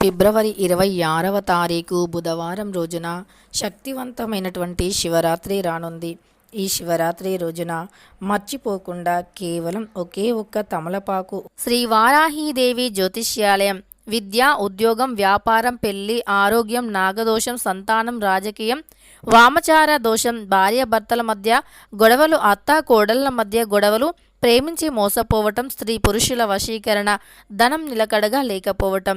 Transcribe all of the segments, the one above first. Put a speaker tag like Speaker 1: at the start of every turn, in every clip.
Speaker 1: ఫిబ్రవరి ఇరవై ఆరవ తారీఖు బుధవారం రోజున శక్తివంతమైనటువంటి శివరాత్రి రానుంది. ఈ శివరాత్రి రోజున మర్చిపోకుండా కేవలం ఒకే ఒక్క తమలపాకు శ్రీ వారాహీదేవి జ్యోతిష్యాలయం విద్య ఉద్యోగం వ్యాపారం పెళ్ళి ఆరోగ్యం నాగదోషం సంతానం రాజకీయం వామచార దోషం భార్యాభర్తల మధ్య గొడవలు అత్త కోడళ్ళ మధ్య గొడవలు ప్రేమించి మోసపోవటం స్త్రీ పురుషుల వశీకరణ ధనం నిలకడగా లేకపోవటం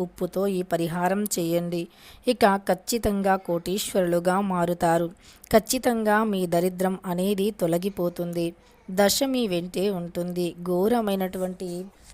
Speaker 1: ఉప్పుతో ఈ పరిహారం చేయండి. ఇక ఖచ్చితంగా కోటీశ్వరులుగా మారుతారు. ఖచ్చితంగా మీ దరిద్రం అనేది తొలగిపోతుంది. దశ మీ వెంటే ఉంటుంది. ఘోరమైనటువంటి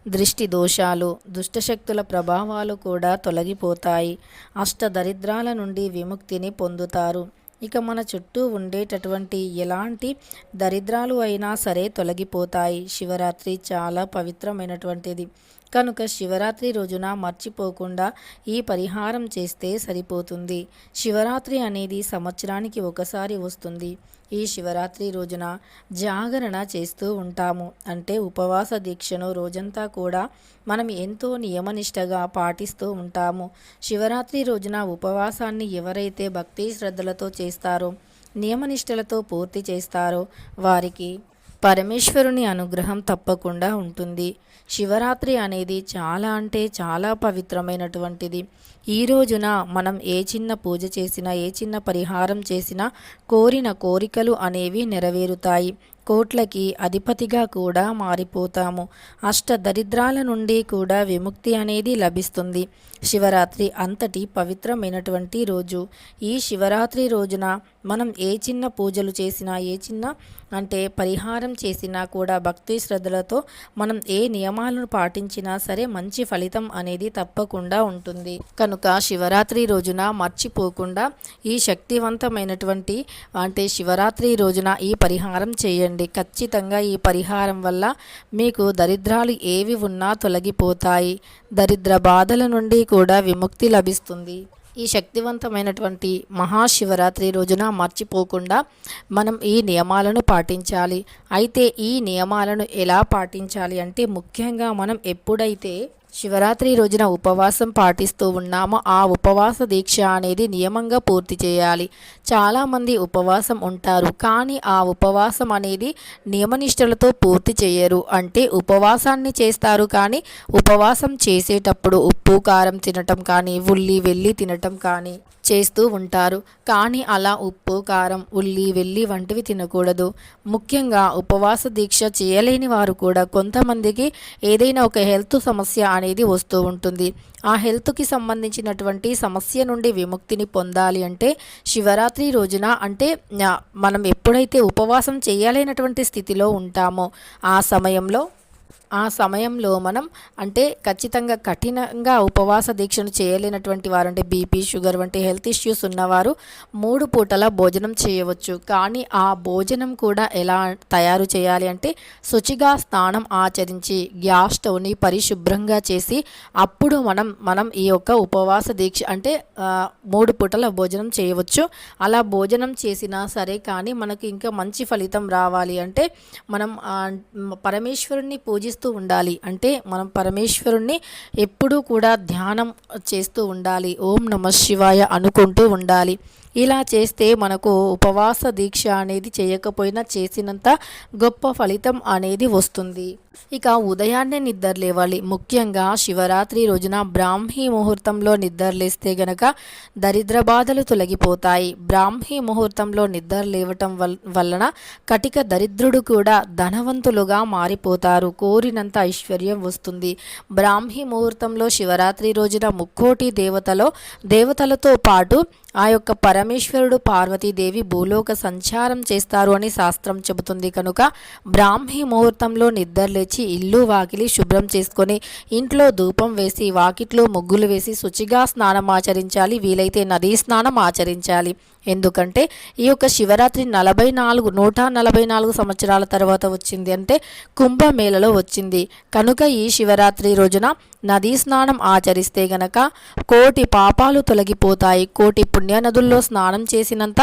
Speaker 1: దృష్టి దోషాలు దుష్టశక్తుల ప్రభావాలు కూడా తొలగిపోతాయి. అష్ట దరిద్రాల నుండి విముక్తిని పొందుతారు. ఇక మన చుట్టూ ఉండేటటువంటి ఎలాంటి దరిద్రాలు అయినా సరే తొలగిపోతాయి. శివరాత్రి చాలా పవిత్రమైనటువంటిది. కనుక శివరాత్రి రోజున మర్చిపోకుండా ఈ పరిహారం చేస్తే సరిపోతుంది. శివరాత్రి అనేది సంవత్సరానికి ఒకసారి వస్తుంది. ఈ శివరాత్రి రోజున జాగరణ చేస్తూ ఉంటాము. అంటే ఉపవాస దీక్షను రోజంతా కూడా మనం ఎంతో నియమనిష్టగా పాటిస్తూ ఉంటాము. శివరాత్రి రోజున ఉపవాసాన్ని ఎవరైతే భక్తి శ్రద్ధలతో చేస్తారో నియమనిష్టలతో పూర్తి చేస్తారో వారికి పరమేశ్వరుని అనుగ్రహం తప్పకుండా ఉంటుంది. శివరాత్రి అనేది చాలా అంటే చాలా పవిత్రమైనటువంటిది. ఈ రోజున మనం ఏ చిన్న పూజ చేసినా ఏ చిన్న పరిహారం చేసినా కోరిన కోరికలు అనేవి నెరవేరుతాయి. కోట్లకి అధిపతిగా కూడా మారిపోతాము. అష్ట దరిద్రాల నుండి కూడా విముక్తి అనేది లభిస్తుంది. శివరాత్రి అంతటి పవిత్రమైనటువంటి రోజు. ఈ శివరాత్రి రోజున మనం ఏ చిన్న పూజలు చేసినా ఏ చిన్న అంటే పరిహారం చేసినా కూడా భక్తి శ్రద్ధలతో మనం ఏ నియమాలను పాటించినా సరే మంచి ఫలితం అనేది తప్పకుండా ఉంటుంది. కనుక శివరాత్రి రోజున మర్చిపోకుండా ఈ శక్తివంతమైనటువంటి అంటే శివరాత్రి రోజున ఈ పరిహారం చేయండి. ఖచ్చితంగా ఈ పరిహారం వల్ల మీకు దరిద్రాలు ఏవి ఉన్నా తొలగిపోతాయి. దరిద్ర బాధల నుండి కూడా విముక్తి లభిస్తుంది. ఈ శక్తివంతమైనటువంటి మహాశివరాత్రి రోజున మర్చిపోకుండా మనం ఈ నియమాలను పాటించాలి. అయితే ఈ నియమాలను ఎలా పాటించాలి అంటే ముఖ్యంగా మనం ఎప్పుడైతే శివరాత్రి రోజున ఉపవాసం పాటిస్తూ ఉన్నామో ఆ ఉపవాస దీక్ష అనేది నియమంగా పూర్తి చేయాలి. చాలామంది ఉపవాసం ఉంటారు కానీ ఆ ఉపవాసం అనేది నియమనిష్టలతో పూర్తి చేయరు. అంటే ఉపవాసాన్ని చేస్తారు కానీ ఉపవాసం చేసేటప్పుడు ఉప్పు కారం తినటం కానీ ఉల్లి వెళ్ళి తినటం కానీ చేస్తూ ఉంటారు. కానీ అలా ఉప్పు కారం ఉల్లి వెల్లి వంటివి తినకూడదు. ముఖ్యంగా ఉపవాస దీక్ష చేయలేని వారు కూడా కొంతమందికి ఏదైనా ఒక హెల్త్ సమస్య అనేది వస్తూ ఉంటుంది. ఆ హెల్త్కి సంబంధించినటువంటి సమస్య నుండి విముక్తిని పొందాలి అంటే శివరాత్రి రోజున అంటే మనం ఎప్పుడైతే ఉపవాసం చేయలేనటువంటి స్థితిలో ఉంటామో ఆ సమయంలో ఆ సమయంలో మనం అంటే ఖచ్చితంగా కఠినంగా ఉపవాస దీక్షను చేయలేనటువంటి వారు అంటే బీపీ షుగర్ వంటి హెల్త్ ఇష్యూస్ ఉన్నవారు మూడు పూటల భోజనం చేయవచ్చు. కానీ ఆ భోజనం కూడా ఎలా తయారు చేయాలి అంటే శుచిగా స్నానం ఆచరించి గ్యాస్ స్టవ్ని పరిశుభ్రంగా చేసి అప్పుడు మనం మనం ఈ యొక్క ఉపవాస దీక్ష అంటే మూడు పూటల భోజనం చేయవచ్చు. అలా భోజనం చేసినా సరే కానీ మనకి ఇంకా మంచి ఫలితం రావాలి అంటే మనం పరమేశ్వరుణ్ణి పూజిస్తూ చేస్తూ ఉండాలి. అంటే మనం పరమేశ్వరుణ్ణి ఎప్పుడూ కూడా ధ్యానం చేస్తూ ఉండాలి. ఓం నమ శివాయ అనుకుంటూ ఉండాలి. ఇలా చేస్తే మనకు ఉపవాస దీక్ష అనేది చేయకపోయినా చేసినంత గొప్ప ఫలితం అనేది వస్తుంది. ఇక ఉదయాన్నే నిద్ర లేవాలి. ముఖ్యంగా శివరాత్రి రోజున బ్రాహ్మీ ముహూర్తంలో నిద్రలేస్తే గనక దరిద్ర బాధలు తొలగిపోతాయి. బ్రాహ్మీ ముహూర్తంలో నిద్ర లేవటం వలన కటిక దరిద్రుడు కూడా ధనవంతులుగా మారిపోతారు. కోరినంత ఐశ్వర్యం వస్తుంది. బ్రాహ్మీ ముహూర్తంలో శివరాత్రి రోజున ముక్కోటి దేవతలో దేవతలతో పాటు ఆ యొక్క పరమేశ్వరుడు పార్వతీదేవి భూలోక సంచారం చేస్తారు అని శాస్త్రం చెబుతుంది కనుక బ్రాహ్మీ ముహూర్తంలో నిద్రలేచి ఇల్లు వాకిలి శుభ్రం చేసుకొని ఇంట్లో ధూపం వేసి వాకిట్లో ముగ్గులు వేసి శుచిగా స్నానం ఆచరించాలి. వీలైతే నదీ స్నానం ఆచరించాలి. ఎందుకంటే ఈ యొక్క శివరాత్రి నలభై నాలుగు నూట నలభై నాలుగు సంవత్సరాల తర్వాత వచ్చింది అంటే కుంభమేళలో వచ్చింది. కనుక ఈ శివరాత్రి రోజున నదీ స్నానం ఆచరిస్తే గనక కోటి పాపాలు తొలగిపోతాయి. కోటి పుణ్య నదుల్లో స్నానం చేసినంత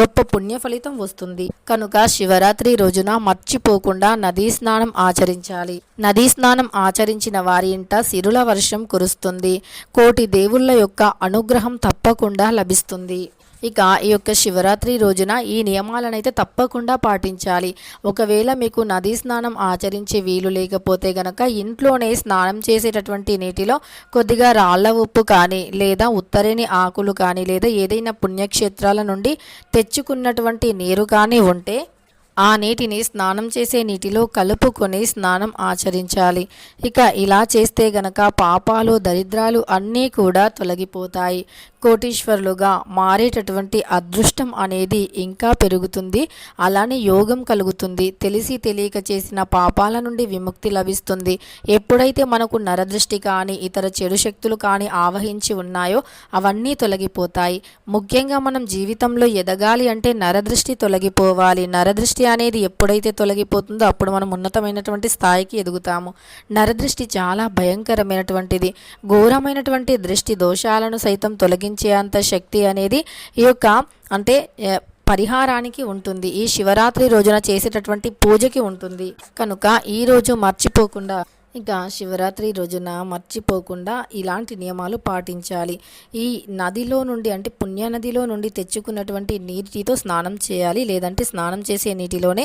Speaker 1: గొప్ప పుణ్య ఫలితం వస్తుంది. కనుక శివరాత్రి రోజున మర్చిపోకుండా నదీ స్నానం ఆచరించాలి. నదీ స్నానం ఆచరించిన వారి ఇంట సిరుల వర్షం కురుస్తుంది. కోటి దేవుళ్ళ యొక్క అనుగ్రహం తప్పకుండా లభిస్తుంది. ఇక ఈ యొక్క శివరాత్రి రోజున ఈ నియమాలనైతే తప్పకుండా పాటించాలి. ఒకవేళ మీకు నదీ స్నానం ఆచరించే వీలు లేకపోతే గనక ఇంట్లోనే స్నానం చేసేటటువంటి నీటిలో కొద్దిగా రాళ్ళ ఉప్పు కానీ లేదా ఉత్తరేని ఆకులు కానీ లేదా ఏదైనా పుణ్యక్షేత్రాల నుండి తెచ్చుకున్నటువంటి నీరు కానీ ఉంటే ఆ నీటిని స్నానం చేసే నీటిలో కలుపుకొని స్నానం ఆచరించాలి. ఇక ఇలా చేస్తే గనక పాపాలు దరిద్రాలు అన్నీ కూడా తొలగిపోతాయి. కోటీశ్వరులుగా మారేటటువంటి అదృష్టం అనేది ఇంకా పెరుగుతుంది. అలానే యోగం కలుగుతుంది. తెలిసి తెలియక చేసిన పాపాల నుండి విముక్తి లభిస్తుంది. ఎప్పుడైతే మనకు నరదృష్టి కానీ ఇతర చెడు శక్తులు కానీ ఆవహించి ఉన్నాయో అవన్నీ తొలగిపోతాయి. ముఖ్యంగా మనం జీవితంలో ఎదగాలి అంటే నరదృష్టి తొలగిపోవాలి. నరదృష్టి అనేది ఎప్పుడైతే తొలగిపోతుందో అప్పుడు మనం ఉన్నతమైనటువంటి స్థాయికి ఎదుగుతాము. నరదృష్టి చాలా భయంకరమైనటువంటిది. ఘోరమైనటువంటి దృష్టి దోషాలను సైతం తొలగించే అంత శక్తి అనేది ఈ యొక్క అంటే పరిహారానికి ఉంటుంది. ఈ శివరాత్రి రోజున చేసేటటువంటి పూజకి ఉంటుంది. కనుక ఈ రోజు మర్చిపోకుండా ఇక శివరాత్రి రోజున మర్చిపోకుండా ఇలాంటి నియమాలు పాటించాలి. ఈ నదిలో నుండి అంటే పుణ్య నదిలో నుండి తెచ్చుకున్నటువంటి నీటితో స్నానం చేయాలి. లేదంటే స్నానం చేసే నీటిలోనే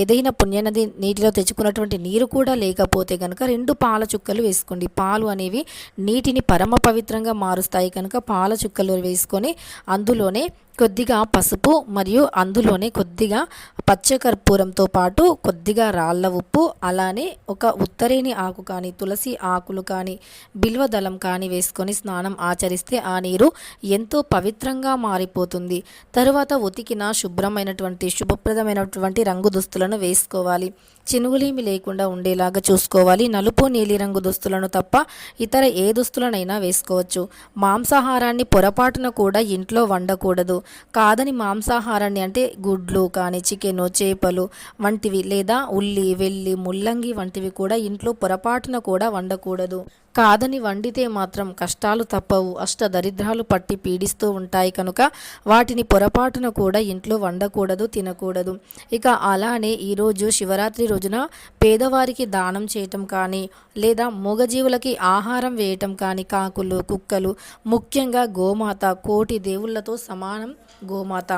Speaker 1: ఏదైనా పుణ్య నది నీటిలో తెచ్చుకున్నటువంటి నీరు కూడా లేకపోతే కనుక రెండు పాల చుక్కలు వేసుకోండి. పాలు అనేవి నీటిని పరమ పవిత్రంగా మారుస్తాయి. కనుక పాల చుక్కలు వేసుకొని అందులోనే కొద్దిగా పసుపు మరియు అందులోనే కొద్దిగా పచ్చకర్పూరంతో పాటు కొద్దిగా రాళ్ళ ఉప్పు అలానే ఒక ఉత్తరేని ఆకు కానీ తులసి ఆకులు కానీ బిల్వదళం కానీ వేసుకొని స్నానం ఆచరిస్తే ఆ నీరు ఎంతో పవిత్రంగా మారిపోతుంది. తరువాత ఉతికిన శుభ్రమైనటువంటి శుభప్రదమైనటువంటి రంగు దుస్తులను వేసుకోవాలి. చినుగులేమి లేకుండా ఉండేలాగా చూసుకోవాలి. నలుపు నీలిరంగు దుస్తులను తప్ప ఇతర ఏ దుస్తులనైనా వేసుకోవచ్చు. మాంసాహారాన్ని పొరపాటున కూడా ఇంట్లో వండకూడదు. కాదని మాంసాహారాన్ని అంటే గుడ్లు కానీ చికెను చేపలు వంటివి లేదా ఉల్లి వెల్లి ముల్లంగి వంటివి కూడా ఇంట్లో పొరపాటున కూడా వండకూడదు. కాదని వండితే మాత్రం కష్టాలు తప్పవు. అష్ట దరిద్రాలు పట్టి పీడిస్తూ ఉంటాయి కనుక వాటిని పొరపాటున కూడా ఇంట్లో వండకూడదు తినకూడదు. ఇక అలానే ఈరోజు శివరాత్రి రోజున పేదవారికి దానం చేయటం కానీ లేదా మూగజీవులకి ఆహారం వేయటం కానీ కాకులు కుక్కలు ముఖ్యంగా గోమాత కోటి దేవుళ్ళతో సమానం గోమాత.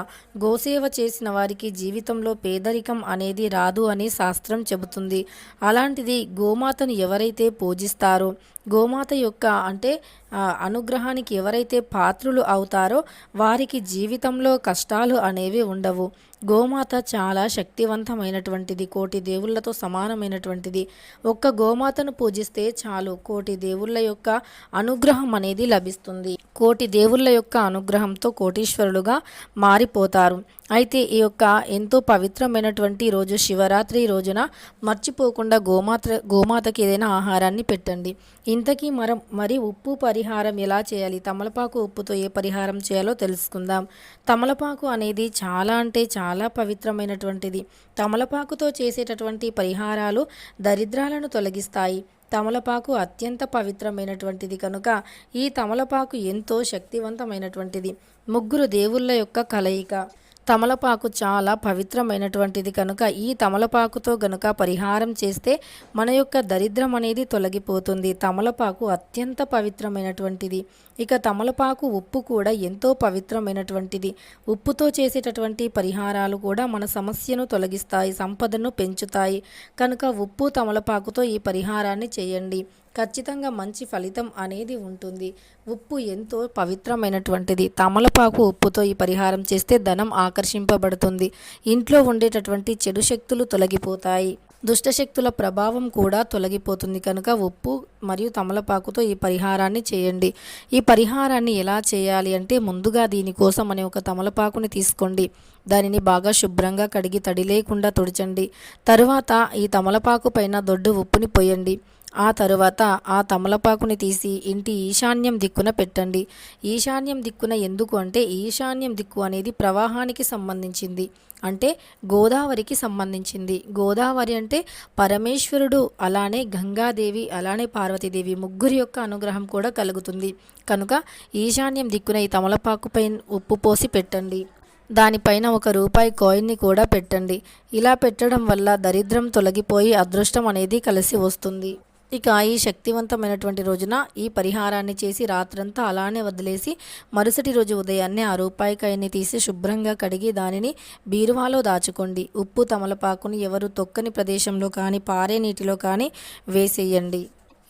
Speaker 1: గోసేవ చేసిన వారికి జీవితంలో పేదరికం అనేది రాదు అని శాస్త్రం చెబుతుంది. అలాంటిది గోమాతను ఎవరైతే పూజిస్తారో గోమాత యొక్క అంటే అనుగ్రహానికి ఎవరైతే పాత్రులు అవుతారో వారికి జీవితంలో కష్టాలు అనేవి ఉండవు. గోమాత చాలా శక్తివంతమైనటువంటిది కోటి దేవుళ్ళతో సమానమైనటువంటిది. ఒక్క గోమాతను పూజిస్తే చాలు కోటి దేవుళ్ళ యొక్క అనుగ్రహం అనేది లభిస్తుంది. కోటి దేవుళ్ళ యొక్క అనుగ్రహంతో కోటీశ్వరులుగా మారిపోతారు. అయితే ఈ యొక్క ఎంతో పవిత్రమైనటువంటి రోజు శివరాత్రి రోజున మర్చిపోకుండా గోమాత గోమాతకి ఏదైనా ఆహారాన్ని పెట్టండి. ఇంతకీ మర మరి ఉప్పు పరిహారం ఎలా చేయాలి? తమలపాకు ఉప్పుతో ఏ పరిహారం చేయాలో తెలుసుకుందాం. తమలపాకు అనేది చాలా అంటే చాలా చాలా పవిత్రమైనటువంటిది. తమలపాకుతో చేసేటటువంటి పరిహారాలు దరిద్రాలను తొలగిస్తాయి. తమలపాకు అత్యంత పవిత్రమైనటువంటిది కనుక ఈ తమలపాకు ఎంతో శక్తివంతమైనటువంటిది. ముగ్గురు దేవుళ్ళ యొక్క కలయిక. తమలపాకు చాలా పవిత్రమైనటువంటిది కనుక ఈ తమలపాకుతో గనుక పరిహారం చేస్తే మన యొక్క దరిద్రం అనేది తొలగిపోతుంది. తమలపాకు అత్యంత పవిత్రమైనటువంటిది. ఇక తమలపాకు ఉప్పు కూడా ఎంతో పవిత్రమైనటువంటిది. ఉప్పుతో చేసేటటువంటి పరిహారాలు కూడా మన సమస్యను తొలగిస్తాయి సంపదను పెంచుతాయి. కనుక ఉప్పు తమలపాకుతో ఈ పరిహారాన్ని చేయండి. ఖచ్చితంగా మంచి ఫలితం అనేది ఉంటుంది. ఉప్పు ఎంతో పవిత్రమైనటువంటిది. తమలపాకు ఉప్పుతో ఈ పరిహారం చేస్తే ధనం ఆకర్షింపబడుతుంది. ఇంట్లో ఉండేటటువంటి చెడు శక్తులు తొలగిపోతాయి. దుష్టశక్తుల ప్రభావం కూడా తొలగిపోతుంది కనుక ఉప్పు మరియు తమలపాకుతో ఈ పరిహారాన్ని చేయండి. ఈ పరిహారాన్ని ఎలా చేయాలి అంటే ముందుగా దీనికోసం అనే ఒక తమలపాకుని తీసుకోండి. దానిని బాగా శుభ్రంగా కడిగి తడి లేకుండా తుడిచండి. తరువాత ఈ తమలపాకు పైన దొడ్డు ఉప్పుని పోయండి. ఆ తరువాత ఆ తమలపాకుని తీసి ఇంటి ఈశాన్యం దిక్కున పెట్టండి. ఈశాన్యం దిక్కున ఎందుకు అంటే ఈశాన్యం దిక్కు అనేది ప్రవాహానికి సంబంధించింది. అంటే గోదావరికి సంబంధించింది. గోదావరి అంటే పరమేశ్వరుడు అలానే గంగాదేవి అలానే పార్వతీదేవి ముగ్గురి యొక్క అనుగ్రహం కూడా కలుగుతుంది. కనుక ఈశాన్యం దిక్కున ఈ తమలపాకుపై ఉప్పు పోసి పెట్టండి. దానిపైన ఒక రూపాయి కాయిన్ని కూడా పెట్టండి. ఇలా పెట్టడం వల్ల దరిద్రం తొలగిపోయి అదృష్టం అనేది కలిసి వస్తుంది. ఇక ఈ శక్తివంతమైనటువంటి రోజున ఈ పరిహారాన్ని చేసి రాత్రంతా అలానే వదిలేసి మరుసటి రోజు ఉదయాన్నే ఆ రూపాయి కాయని తీసి శుభ్రంగా కడిగి దానిని బీరువాలో దాచుకోండి. ఉప్పు తమలపాకుని ఎవరు తొక్కని ప్రదేశంలో కానీ పారే నీటిలో కానీ వేసేయండి.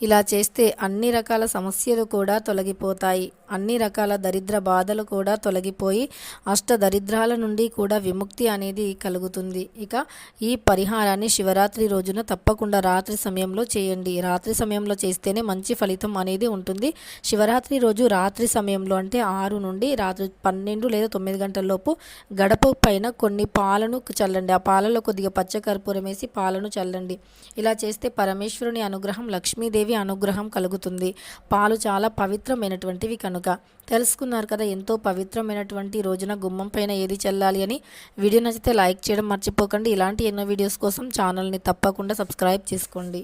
Speaker 1: ఇలా చేస్తే అన్ని రకాల సమస్యలు కూడా తొలగిపోతాయి. అన్ని రకాల దరిద్ర బాధలు కూడా తొలగిపోయి అష్ట దరిద్రాల నుండి కూడా విముక్తి అనేది కలుగుతుంది. ఇక ఈ పరిహారాన్ని శివరాత్రి రోజున తప్పకుండా రాత్రి సమయంలో చేయండి. రాత్రి సమయంలో చేస్తేనే మంచి ఫలితం అనేది ఉంటుంది. శివరాత్రి రోజు రాత్రి సమయంలో అంటే ఆరు నుండి రాత్రి పన్నెండు లేదా తొమ్మిది గంటల లోపు గడప పైన కొన్ని పాలను చల్లండి. ఆ పాలలో కొద్దిగా పచ్చకర్పూరం వేసి పాలను చల్లండి. ఇలా చేస్తే పరమేశ్వరుని అనుగ్రహం లక్ష్మీదేవి అనుగ్రహం కలుగుతుంది. పాలు చాలా పవిత్రమైనటువంటివి కనుక కనుక తెలుసుకున్నారు కదా ఎంతో పవిత్రమైనటువంటి రోజున గుమ్మం పైన ఏది చల్లాలి అని. వీడియో నచ్చితే లైక్ చేయడం మర్చిపోకండి. ఇలాంటి ఎన్నో వీడియోస్ కోసం ఛానల్ని తప్పకుండా సబ్స్క్రైబ్ చేసుకోండి.